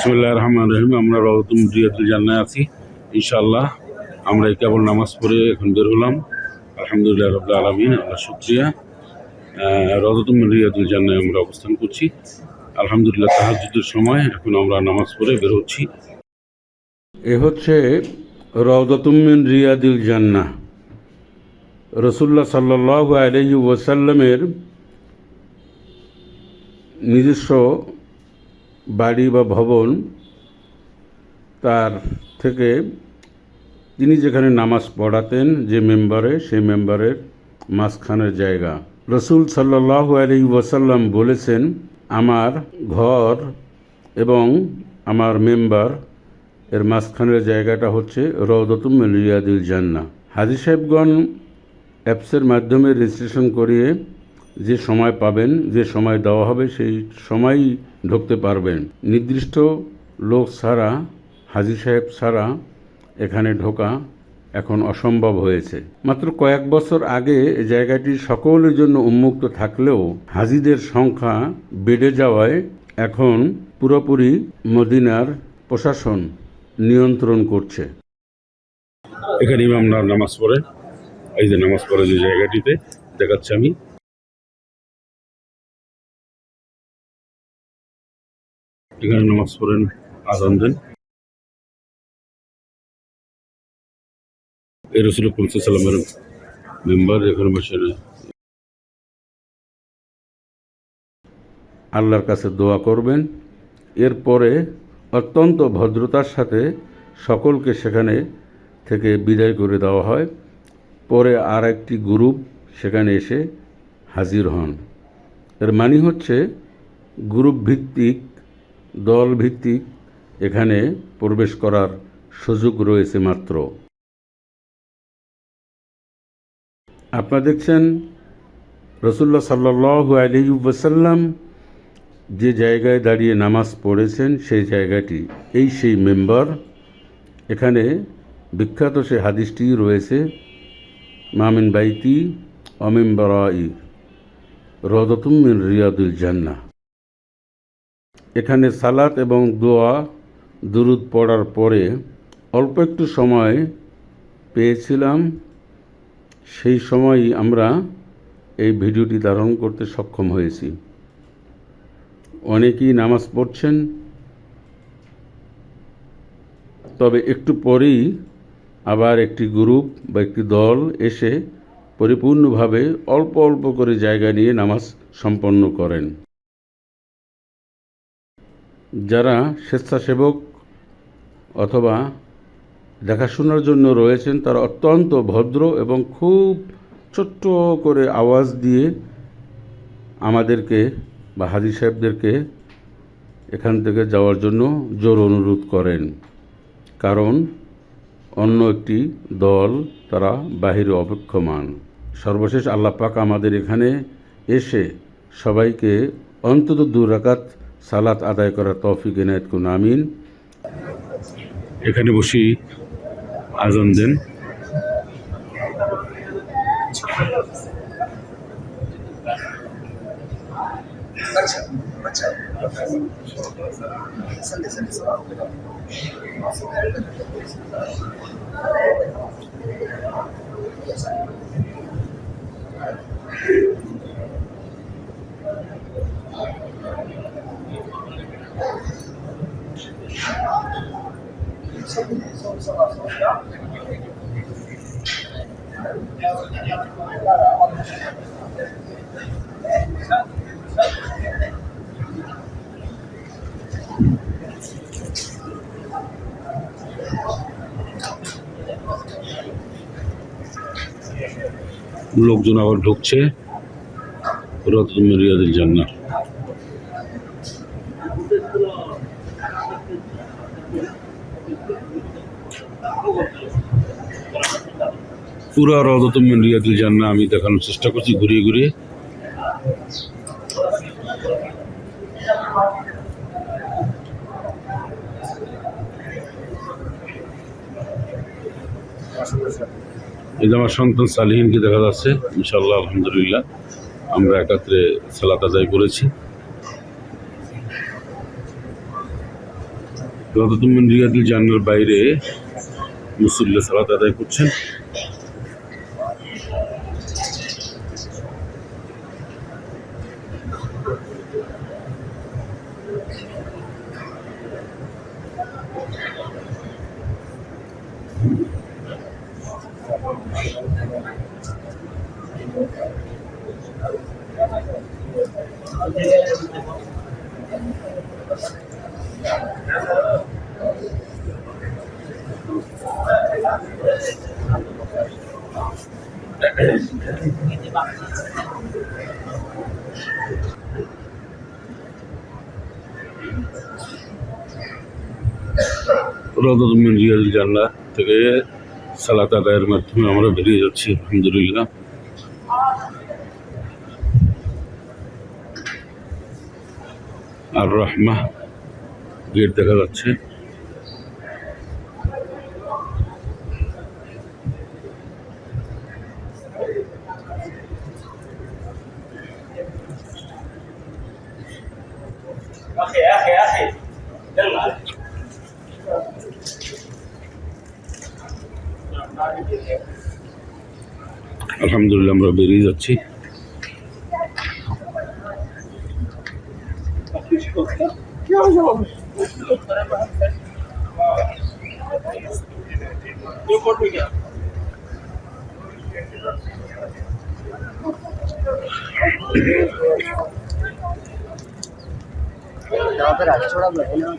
বিসমুল্লাহ রহমান রহিম। আমরা রহতুম রিয়াতুল জান্নায় আছি। ইনশাআল্লাহ আমরা এই কেবল নামাজ পড়ে এখন বের হলাম। আলহামদুলিল্লাহ রবিল আলমিন, আল্লাহ শুক্রিয়া। রহতুম রিয়াতুল জান্নায় আমরা অবস্থান করছি। আলহামদুলিল্লাহ তাহাজুদের সময় এখন আমরা নামাজ পড়ে বের হচ্ছি। এ হচ্ছে রওদতুমিন রিয়াদুল জান্নাহ। রসুল্লাহ সাল্লাহ আলহি ওয়াসাল্লামের নিজস্ব বাড়ি বা ভবন তার থেকে তিনি যেখানে নামাজ পড়াতেন, যে মেম্বারে, সেই মেম্বারের মাঝখানের জায়গা। রসুল সাল্লাহ আলী ওয়াসাল্লাম বলেছেন, আমার ঘর এবং আমার মেম্বার এর মাঝখানের জায়গাটা হচ্ছে রৌদতুম রিয়াদুল জান্না হাজি সাহেবগণ অ্যাপসের মাধ্যমে রেজিস্ট্রেশন করিয়ে যে সময় পাবেন, যে সময় দেওয়া হবে, সেই সময়ই ঢুকতে পারবেন। নির্দিষ্ট লোক ছাড়া হাজি সাহেব ছাড়া এখানে ঢোকা এখন অসম্ভব হয়েছে। মাত্র কয়েক বছর আগে জায়গাটি সকলের জন্য উন্মুক্ত থাকলেও হাজিদের সংখ্যা বেড়ে যাওয়ায় এখন পুরোপুরি মদিনার প্রশাসন নিয়ন্ত্রণ করছে। এখানে ইমামরা নামাজ পড়ে। এই যে নামাজ পড়ে যে জায়গাটিতে দেখাচ্ছি আমি। এখানে নামাজ পড়েন, আজান দেন। এই রসুল সাল্লামের মেম্বার, এখানে বসে আল্লাহর কাছে দোয়া করবেন। এরপরে অত্যন্ত ভদ্রতার সাথে সকলকে সেখানে থেকে বিদায় করে দেওয়া হয়। পরে আর একটি গ্রুপ সেখানে এসে হাজির হন। এর মানে হচ্ছে, গ্রুপ ভিত্তিক দল ভিত্তিক এখানে প্রবেশ করার সুযোগ রয়েছে মাত্র। আপনারা দেখছেন রসুল্লাহ সাল্লু আলী ওসাল্লাম যে জায়গায় দাঁড়িয়ে নামাজ পড়েছেন সেই জায়গাটি, এই সেই মেম্বার। এখানে বিখ্যাত সে হাদিসটি রয়েছে, মামিন বাইতি অমিম্বরাই রদতুমিন রিয়াদুল জান্না এখানে সালাত এবং দোয়া দুরুদ পড়ার পরে অল্প একটু সময় পেয়েছিলাম। সেই সময়ই আমরা এই ভিডিওটি ধারণ করতে সক্ষম হয়েছি। অনেকেই নামাজ পড়ছেন। তবে একটু পরেই আবার একটি গ্রুপ বা একটি দল এসে পরিপূর্ণভাবে অল্প অল্প করে জায়গা নিয়ে নামাজ সম্পন্ন করেন। যারা স্বেচ্ছাসেবক অথবা দেখাশোনার জন্য রয়েছেন, তারা অত্যন্ত ভদ্র এবং খুব ছোট্ট করে আওয়াজ দিয়ে আমাদেরকে বা হাজি সাহেবদেরকে এখান থেকে যাওয়ার জন্য জোর অনুরোধ করেন। কারণ অন্য একটি দল তারা বাহিরে অপেক্ষমান। সর্বশেষ আল্লাহ পাক আমাদের এখানে এসে সবাইকে অন্তত দু রাকাত সালাত আদায় করার তৌফিক এনায়ত কোন আমিন। এখানে বসি আজান দেন। লোকজন আবার ঢুকছে। রতন রিয়াদুল জান্নাহ পুরো রদতম রিয়াদুল জান্নাহ আমি দেখানোর চেষ্টা করছি ঘুরিয়ে ঘুরিয়ে। এই যে আমার সন্তান সালিহিনকে দেখা যাচ্ছে ইনশাল্লাহ আলহামদুলিল্লাহ, আমরা একাত্রে সালাত আদায় করেছি। রদতুমিন রিয়াদুল জান্নার বাইরে মুসল্লি সালাত আদায় করছেন রদতুমিন রিয়াদুল জান্নাহ থেকে সালাত আদায়ের মাধ্যমে আমরা বেরিয়ে যাচ্ছি, আলহামদুলিল্লাহ। আর রহমা গেট দেখা যাচ্ছে। اخي اخي اخي يلا আলহামদুলিল্লাহ আমরা বেরিয়ে যাচ্ছি यहाँ पर आज छोड़ा लगे ना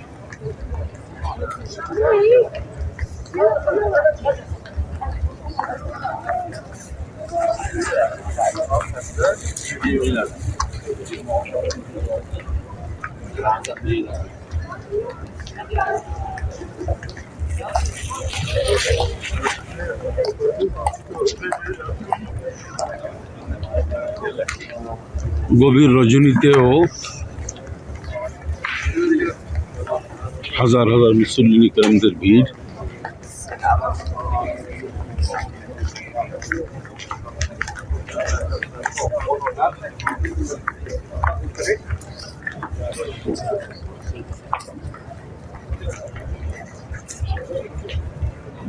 গভীর রজনীতেও হাজার হাজার মুসল্লিন ইকরামদের ভিড়।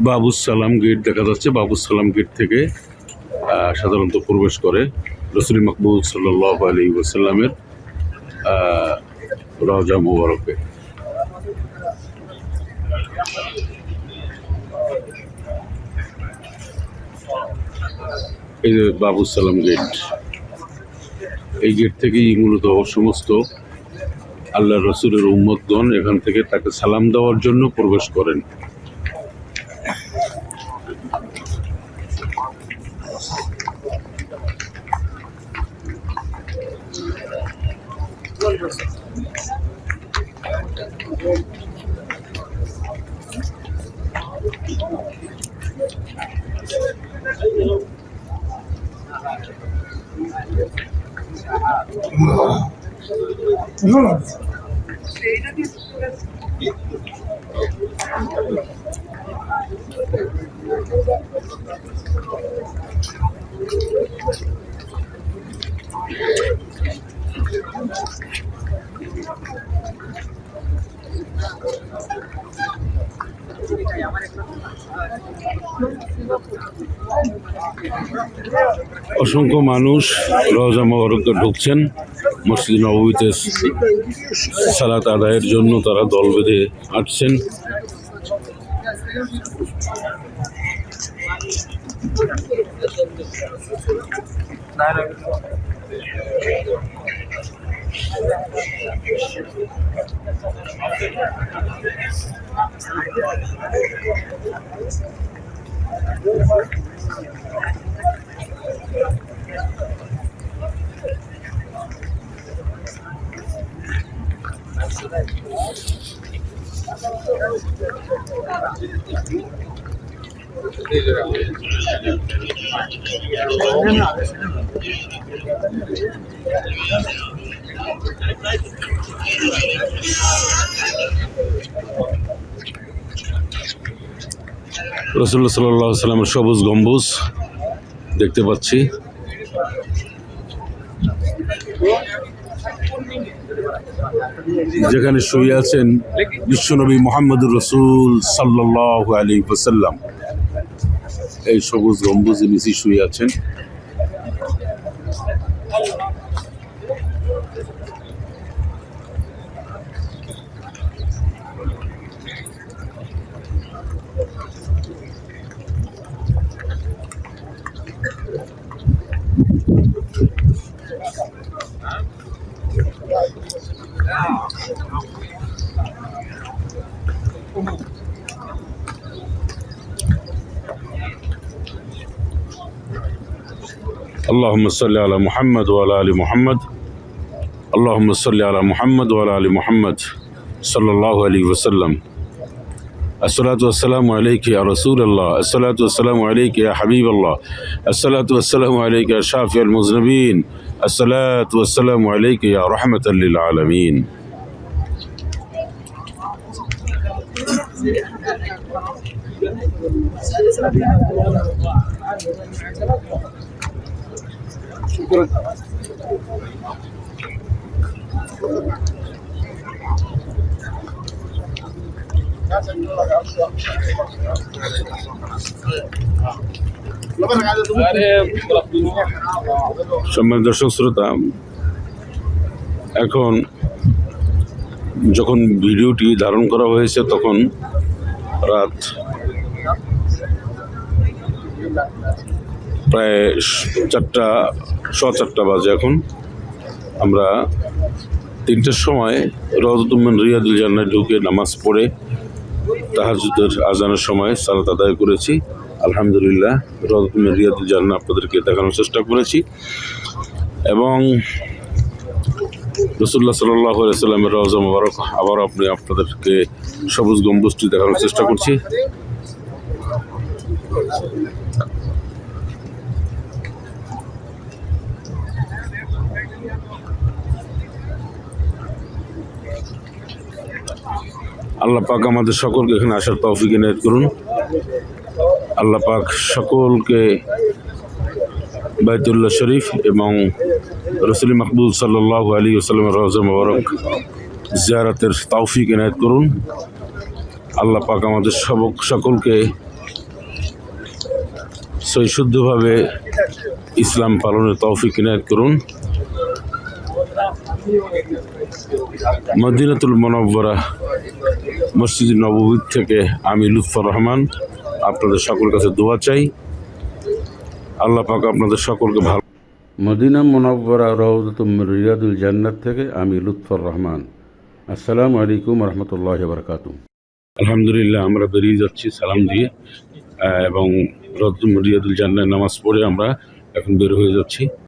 বাবুস সালাম গেট দেখা যাচ্ছে। বাবুস সালাম গেট থেকে সাধারণত প্রবেশ করে রসুল মকবুল সাল্লাহ আলী ওসাল্লামের রজা মুবারকে। এই যে বাবুস সালাম গেট এই গেট থেকেই মূলত সমস্ত আল্লাহ রসুলের উম্মতগণ এখান থেকে তাকে সালাম দেওয়ার জন্য প্রবেশ করেন। Jonas. Cheira de অসংখ্য মানুষ রওজা মোবারকে ঢুকছেন। মসজিদ নবমীতে সালাত আদায়ের জন্য তারা দল বেঁধে হাঁটছেন। রসুল্লাহ সাল্লাহ সাল্লামের সবুজ গম্বুজ দেখতে পাচ্ছি। যেখানে শুয়ে আছেন বিশ্বনবী মোহাম্মদুর রসুল সাল্লাহ আলী ওসাল্লাম এই সবুজ গম্বুজে মিশি শুয়ে আছেন। اللهم صل على محمد وعلى آل محمد. اللهم صل على محمد وعلى آل محمد صلى الله عليه وسلم. الصلاة والسلام عليك يا رسول الله. الصلاة والسلام عليك يا حبيب الله. الصلاة والسلام عليك يا شافع المذنبين. الصلاة والسلام عليك يا رحمة للعالمين. সম্মানিত দর্শক শ্রোতা এখন যখন ভিডিওটি ধারণ করা হয়েছে তখন রাত প্রায় চারটা ছ চারটা বাজে এখন। আমরা তিনটার সময় রজতুম্মান রিয়াদুল জান্নায় ঢুকে নামাজ পড়ে তাহাজুদের আজানের সময় সালাত আদায় করেছি। আলহামদুলিল্লাহ রজতুম্মান রিয়াদুল জান্না আপনাদেরকে দেখানোর চেষ্টা করেছি। এবং রসুল্লাহ সাল্লাহ সাল্লামের রওজা মোবারক আবার আপনি আপনাদেরকে সবুজ গম্বুজটি দেখানোর চেষ্টা করছি। আল্লাহ পাক আমাদের সকলকে এখানে আসার তৌফিক এনায়ত করুন। আল্লাহ পাক সকলকে বাইতুল্লাহ শরীফ এবং রসুল মকবুল সাল্লাহ আলী ওসালামের রওজা মোবারক জিয়ারাতের তৌফিক এনায়ত করুন। আল্লাহ পাক আমাদের সবক সকলকে সৈশুদ্ধভাবে ইসলাম পালনের তৌফিক এনায়ত করুন। মদিনাতুল মনব্বরা মসজিদ নববী থেকে আমি লুৎফর রহমান। আপনাদের সকলের কাছে দোয়া চাই। আল্লাহ পাক আপনাদের সকলকে ভালো মদিনা মোনাব্বরা রৌদতুম রিয়াদুল জান্নাত থেকে আমি লুৎফর রহমান। আসসালামু আলাইকুম রহমতুল্লাহ বরকাতু আলহামদুলিল্লাহ আমরা বেরিয়ে যাচ্ছি সালাম দিয়ে। এবং রদ্দুম রিয়াদুল জান্নায় নামাজ পড়ে আমরা এখন বের হয়ে যাচ্ছি।